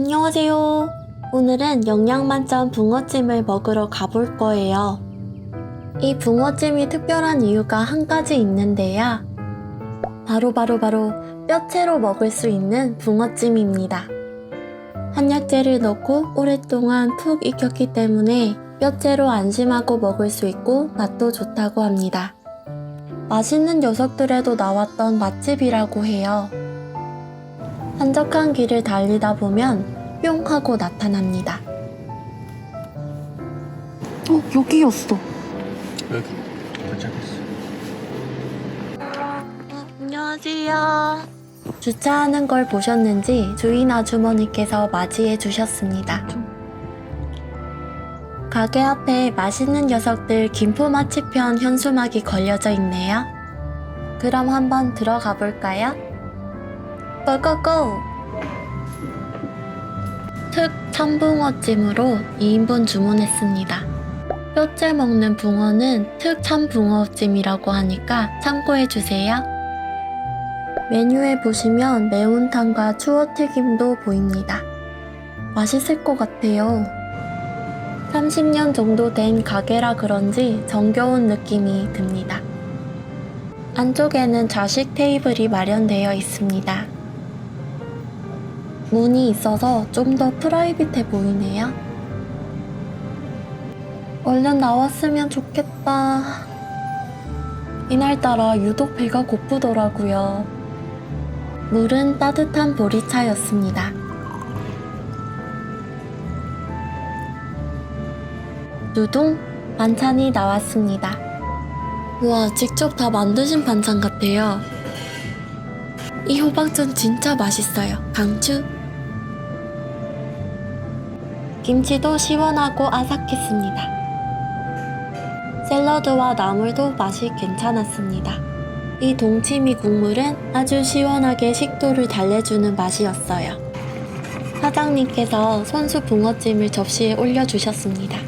안녕하세요. 오늘은 영양 만점 붕어찜을 먹으러 가볼 거예요. 이 붕어찜이 특별한 이유가 한 가지 있는데요. 바로 바로 바로 뼈채로 먹을 수 있는 붕어찜입니다. 한약재를 넣고 오랫동안 푹 익혔기 때문에 뼈채로 안심하고 먹을 수 있고 맛도 좋다고 합니다. 맛있는 녀석들에도 나왔던 맛집이라고 해요. 한적한 길을 달리다 보면 뿅 하고 나타납니다. 어, 여기였어. 여기 도착했어. 안녕하세요. 주차하는 걸 보셨는지 주인 아주머니께서 맞이해 주셨습니다. 가게 앞에 맛있는 녀석들 김포 맛집편 현수막이 걸려져 있네요. 그럼 한번 들어가 볼까요? 고고고! 특 참붕어찜으로 2인분 주문했습니다. 뼈째 먹는 붕어는 특 참붕어찜이라고 하니까 참고해 주세요. 메뉴에 보시면 매운탕과 추어튀김도 보입니다. 맛있을 것 같아요. 30년 정도 된 가게라 그런지 정겨운 느낌이 듭니다. 안쪽에는 좌식 테이블이 마련되어 있습니다. 문이 있어서 좀 더 프라이빗해 보이네요. 얼른 나왔으면 좋겠다. 이날따라 유독 배가 고프더라고요. 물은 따뜻한 보리차였습니다. 누둥 반찬이 나왔습니다. 우와, 직접 다 만드신 반찬 같아요. 이 호박전 진짜 맛있어요. 강추. 김치도 시원하고 아삭했습니다. 샐러드와 나물도 맛이 괜찮았습니다. 이 동치미 국물은 아주 시원하게 식도를 달래주는 맛이었어요. 사장님께서 손수 붕어찜을 접시에 올려주셨습니다.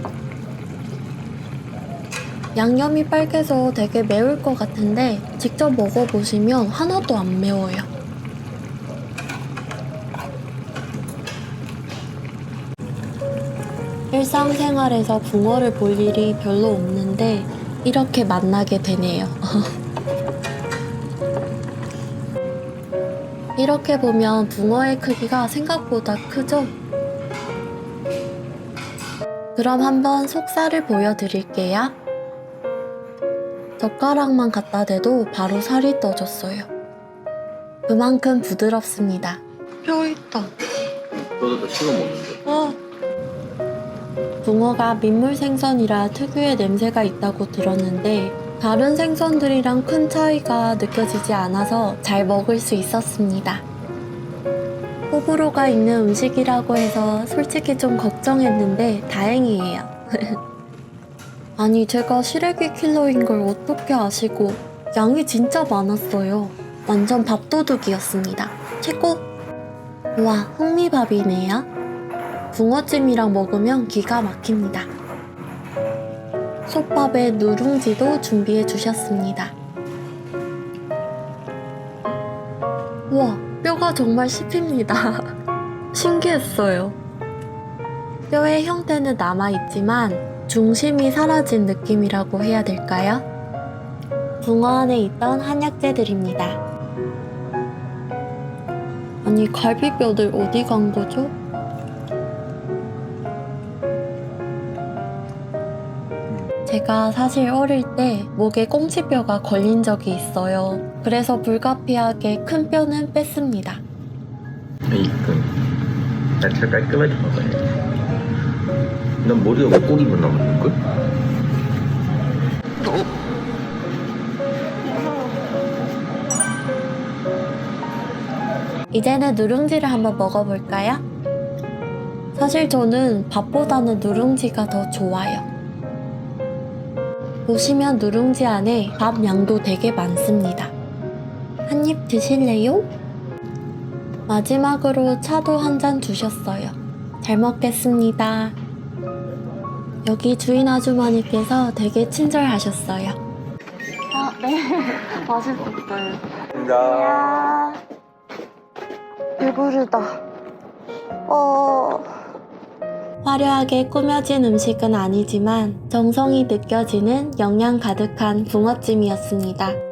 양념이 빨개서 되게 매울 것 같은데 직접 먹어보시면 하나도 안 매워요. 일상생활에서 붕어를 볼 일이 별로 없는데 이렇게 만나게 되네요. 이렇게 보면 붕어의 크기가 생각보다 크죠? 그럼 한번 속살을 보여드릴게요. 젓가락만 갖다 대도 바로 살이 떠졌어요. 그만큼 부드럽습니다. 뼈 있다. 너도 다 식어 먹는데. 어. 붕어가 민물 생선이라 특유의 냄새가 있다고 들었는데 다른 생선들이랑 큰 차이가 느껴지지 않아서 잘 먹을 수 있었습니다. 호불호가 있는 음식이라고 해서 솔직히 좀 걱정했는데 다행이에요. 아니 제가 시래기 킬러인 걸 어떻게 아시고 양이 진짜 많았어요. 완전 밥도둑이었습니다. 최고! 와 흥미밥이네요. 붕어찜이랑 먹으면 기가 막힙니다. 솥밥에 누룽지도 준비해 주셨습니다. 우와, 뼈가 정말 씹힙니다. 신기했어요. 뼈의 형태는 남아있지만 중심이 사라진 느낌이라고 해야 될까요? 붕어 안에 있던 한약재들입니다. 아니, 갈비뼈들 어디 간 거죠? 제가 사실 어릴 때 목에 꽁치뼈가 걸린 적이 있어요. 그래서 불가피하게 큰 뼈는 뺐습니다. 이끔 야채 깔끔하게 먹어야 돼. 난 머리가 왜 꼬리만 남았는걸? 이제는 누룽지를 한번 먹어볼까요? 사실 저는 밥보다는 누룽지가 더 좋아요. 보시면 누룽지 안에 밥 양도 되게 많습니다. 한 입 드실래요? 마지막으로 차도 한 잔 주셨어요. 잘 먹겠습니다. 여기 주인 아주머니께서 되게 친절하셨어요. 아, 네. 맛있었어요. 감사합니다. 배부르다. 어... 화려하게 꾸며진 음식은 아니지만 정성이 느껴지는 영양 가득한 붕어찜이었습니다.